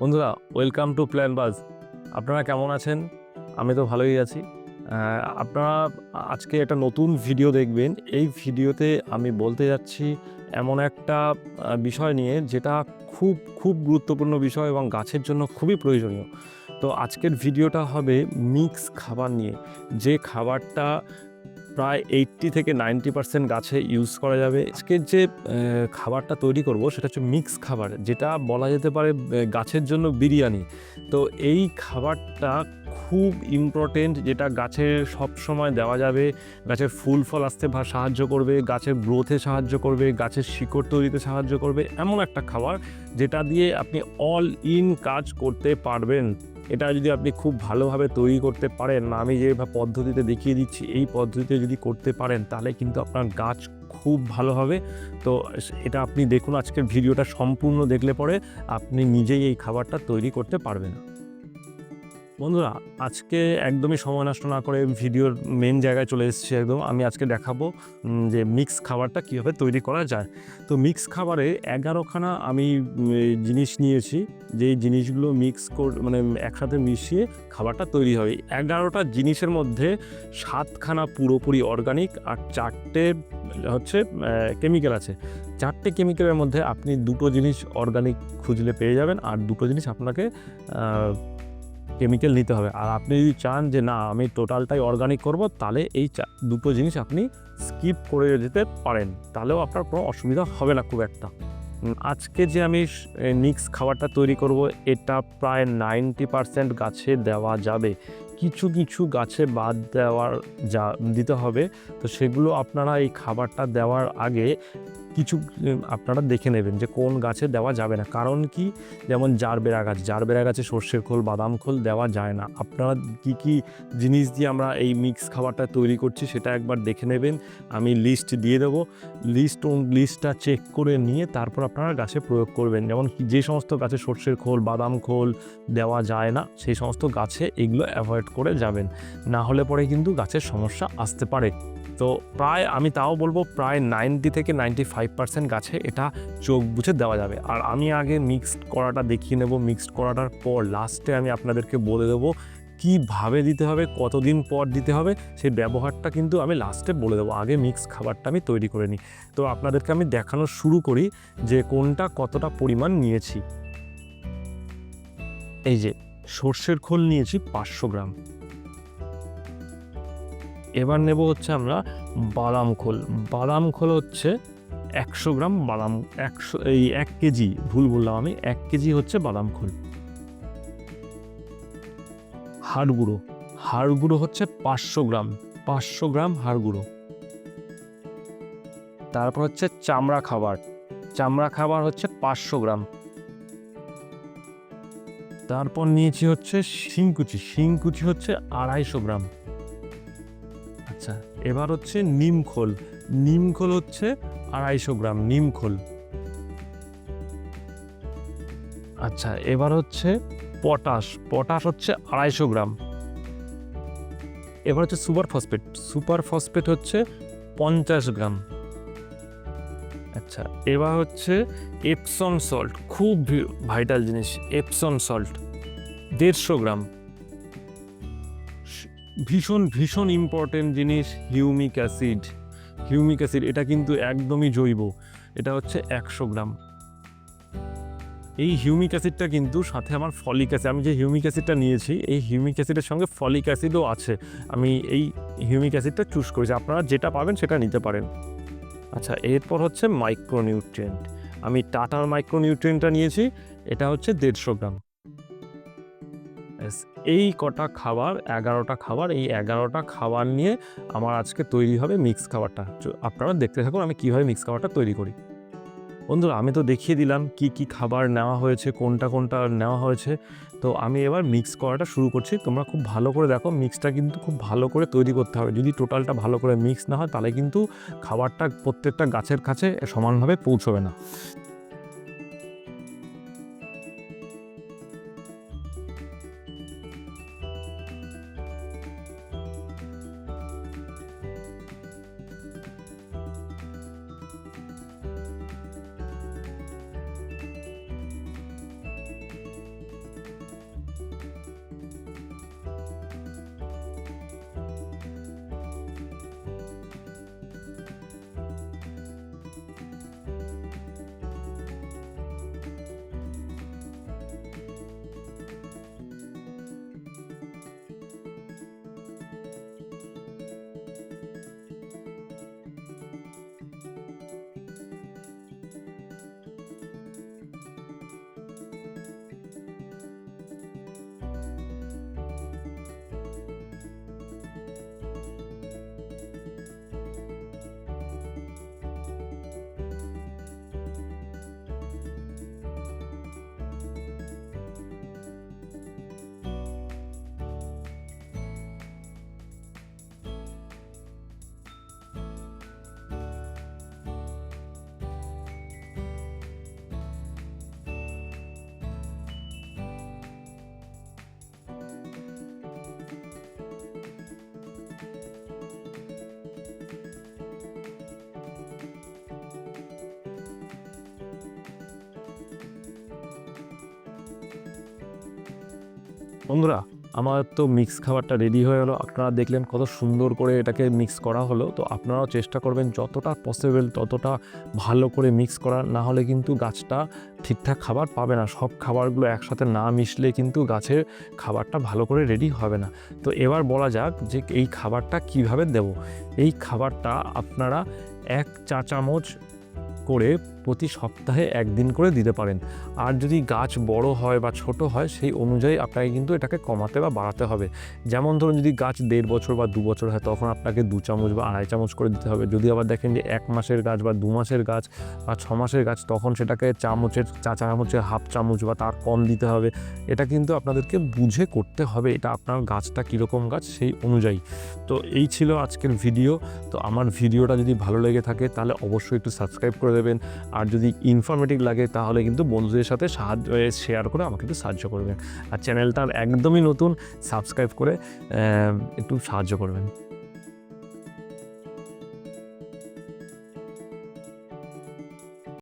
বন্ধুরা welcome to plan বাজ আপনারা কেমন আছেন? আমি তো ভালোই আছি। আপনারা আজকে একটা নতুন ভিডিও দেখবেন। এই ভিডিওতে আমি বলতে যাচ্ছি এমন একটা বিষয় নিয়ে যেটা খুব খুব গুরুত্বপূর্ণ বিষয় এবং গাছের জন্য খুবই প্রয়োজনীয়। তো আজকের ভিডিওটা হবে মিক্স খাবার নিয়ে। যে খাবারটা প্রায় এইট্টি থেকে নাইনটি পার্সেন্ট গাছে ইউজ করা যাবে। আজকের যে খাবারটা তৈরি করব সেটা হচ্ছে মিক্স খাবার, যেটা বলা যেতে পারে গাছের জন্য বিরিয়ানি। তো এই খাবারটা খুব ইম্পর্টেন্ট যেটা গাছের সব সময় দেওয়া যাবে, গাছের ফুল ফল আসতে সাহায্য করবে, গাছের গ্রোথে সাহায্য করবে, গাছের শিকড় তৈরিতে সাহায্য করবে, এমন একটা খাবার যেটা দিয়ে আপনি অল ইন কাজ করতে পারবেন। এটা যদি আপনি খুব ভালোভাবে তৈরি করতে পারেন না আমি যে পদ্ধতিতে দেখিয়ে দিচ্ছি, এই পদ্ধতিতে যদি করতে পারেন, তাহলে কিন্তু আপনার গাছ খুব ভালো হবে। তো এটা আপনি দেখুন, আজকের ভিডিওটা সম্পূর্ণ দেখলে পরে আপনি নিজেই এই খাবারটা তৈরি করতে পারবেন। বন্ধুরা, আজকে একদমই সময় নষ্ট না করে ভিডিওর মেন জায়গায় চলে এসেছি একদম। আমি আজকে দেখাবো যে মিক্স খাবারটা কীভাবে তৈরি করা যায়। তো মিক্স খাবারে এগারোখানা আমি জিনিস নিয়েছি, যেই জিনিসগুলো মিক্স কর মানে একসাথে মিশিয়ে খাবারটা তৈরি হবে। এগারোটা জিনিসের মধ্যে সাতখানা পুরোপুরি অর্গানিক আর চারটে হচ্ছে কেমিক্যাল আছে। চারটে কেমিক্যালের মধ্যে আপনি দুটো জিনিস অর্গানিক খুঁজলে পেয়ে যাবেন, আর দুটো জিনিস আপনাকে কেমিক্যাল নিতে হবে। আর আপনি যদি চান যে, না, আমি টোটালটাই অর্গানিক করব, তাহলে এই দুটো জিনিস আপনি স্কিপ করে যেতে পারেন। তাহলেও আপনার কোনো অসুবিধা হবে না খুব একটা। আজকে যে আমি মিক্স খাবারটা তৈরি করব, এটা প্রায় নাইনটি পারসেন্ট গাছে দেওয়া যাবে। কিছু কিছু গাছে বাদ দেওয়ার, যা, দিতে হবে। তো সেগুলো আপনারা এই খাবারটা দেওয়ার আগে কিছু আপনারা দেখে নেবেন যে কোন গাছে দেওয়া যাবে না। কারণ কি? যেমন জারবেরা গাছ, জারবেরা গাছে সর্ষের খোল, বাদাম খোল দেওয়া যায় না। আপনারা কি কি জিনিস দিয়ে আমরা এই মিক্স খাবারটা তৈরি করছি সেটা একবার দেখে নেবেন। আমি লিস্ট দিয়ে দেবো। লিস্ট লিস্টটা চেক করে নিয়ে তারপর আপনারা গাছে প্রয়োগ করবেন। যেমন যে সমস্ত গাছে সর্ষের খোল, বাদাম খোল দেওয়া যায় না, সেই সমস্ত গাছে এগুলো অ্যাভয়েড করে যাবেন। না হলে পরে কিন্তু গাছের সমস্যা আসতে পারে। তো প্রায়, আমি তাও বলব প্রায় নাইনটি থেকে নাইনটি ফাইভ পার্সেন্ট গাছে এটা চোখ বুঝে দেওয়া যাবে। আর আমি আগে মিক্সড করাটা দেখিয়ে নেব। মিক্সড করাটার পর লাস্টে আমি আপনাদেরকে বলে দেবো কীভাবে দিতে হবে, কতদিন পর দিতে হবে, সেই ব্যবহারটা কিন্তু আমি লাস্টে বলে দেবো। আগে মিক্স খাবারটা আমি তৈরি করে নিই। তো আপনাদেরকে আমি দেখানো শুরু করি যে কোনটা কতটা পরিমাণ নিয়েছি। এই যে সর্ষের খোল নিয়েছি পাঁচশো গ্রাম। এবার নেব হচ্ছে আমরা বাদাম খোল। বাদাম খোল হচ্ছে একশো গ্রাম বাদাম, একশো, এই এক কেজি, ভুল বললাম আমি, এক কেজি হচ্ছে বাদাম খোল। হাড় গুঁড়ো হাড় গুঁড়ো হচ্ছে পাঁচশো গ্রাম পাঁচশো গ্রাম হাড় গুঁড়ো। তারপর হচ্ছে চামড়া খাবার চামড়া খাবার হচ্ছে পাঁচশো গ্রাম। তারপর নিয়েছি হচ্ছে শিংকুচি শিংকুচি হচ্ছে আড়াইশো গ্রাম। আচ্ছা এবার হচ্ছে নিমখোল নিমখোল হচ্ছে আড়াইশো গ্রাম নিমখোল আচ্ছা এবার হচ্ছে পটাশ। পটাশ হচ্ছে আড়াইশো গ্রাম। এবার হচ্ছে সুপার ফসফেট। সুপার ফসফেট হচ্ছে পঞ্চাশ গ্রাম। আচ্ছা এবার হচ্ছে এপসন সল্ট। খুব ভাইটাল জিনিস, এপসন সল্ট। দেড়শো গ্রাম। ভীষণ ভীষণ ইম্পর্টেন্ট জিনিস, হিউমিক অ্যাসিড। হিউমিক অ্যাসিড, এটা কিন্তু একদমই জৈব। এটা হচ্ছে একশো গ্রাম। এই হিউমিক অ্যাসিডটা কিন্তু সাথে আমার ফলিক অ্যাসিড, আমি যে হিউমিক অ্যাসিডটা নিয়েছি, এই হিউমিক অ্যাসিডের সঙ্গে ফলিক অ্যাসিডও আছে। আমি এই হিউমিক অ্যাসিডটা চুজ করেছি। আপনারা যেটা পাবেন সেটা নিতে পারেন। আচ্ছা এরপর হচ্ছে মাইক্রোনিউট্রিয়েন্ট। আমি টাটার মাইক্রোনিউট্রিয়েন্টটা নিয়েছি, এটা হচ্ছে দেড়শো গ্রাম। এই কটা খাবার, এগারোটা খাবার, এই এগারোটা খাবার নিয়ে আমার আজকে তৈরি হবে মিক্স খাবারটা। আপনারা দেখতে থাকুন আমি কীভাবে মিক্স খাবারটা তৈরি করি। বন্ধুরা, আমি তো দেখিয়ে দিলাম কি কি খাবার নেওয়া হয়েছে, কোনটা কোনটা নেওয়া হয়েছে। তো আমি এবার মিক্স করাটা শুরু করছি। তোমরা খুব ভালো করে দেখো মিক্সটা কিন্তু খুব ভালো করে তৈরি করতে হবে। যদি টোটালটা ভালো করে মিক্স না হয়, তাহলে কিন্তু খাবারটা প্রত্যেকটা গাছের কাছে সমানভাবে পৌঁছবে না। বন্ধুরা, আমার তো মিক্স খাবারটা রেডি হয়ে গেলো। আপনারা দেখলেন কত সুন্দর করে এটাকে মিক্স করা হলো। তো আপনারাও চেষ্টা করবেন যতটা পসিবল ততটা ভালো করে মিক্স করা না হলে কিন্তু গাছটা ঠিকঠাক খাবার পাবে না। সব খাবারগুলো একসাথে না মিশলে কিন্তু গাছের খাবারটা ভালো করে রেডি হবে না। তো এবার বলা যাক যে এই খাবারটা কীভাবে দেব। এই খাবারটা আপনারা এক চা চামচ করে প্রতি সপ্তাহে একদিন করে দিতে পারেন। আর যদি গাছ বড় হয় বা ছোট হয়, সেই অনুযায়ী আপনাকে কিন্তু এটাকে কমাতে বা বাড়াতে হবে। যেমন ধরুন, যদি গাছ দেড় বছর বা দু বছর হয়, তখন আপনাকে দু চামচ বা আড়াই চামচ করে দিতে হবে। যদি আবার দেখেন যে এক মাসের গাছ বা দু মাসের গাছ বা ছ মাসের গাছ, তখন সেটাকে চামচের, চা চামচের হাফ চামচ বা তার কম দিতে হবে। এটা কিন্তু আপনাদেরকে বুঝে করতে হবে এটা আপনার গাছটা কীরকম গাছ সেই অনুযায়ী। তো এই ছিল আজকের ভিডিও। তো আমার ভিডিওটা যদি ভালো লেগে থাকে, তাহলে অবশ্যই একটু সাবস্ক্রাইব করে দেবেন। আর যদি ইনফরমেটিভ লাগে, তাহলে কিন্তু বন্ধুদের সাথে সাহায্য শেয়ার করে আমাকে একটু সাহায্য করবেন। আর চ্যানেলটা একদমই নতুন সাবস্ক্রাইব করে একটু সাহায্য করবেন।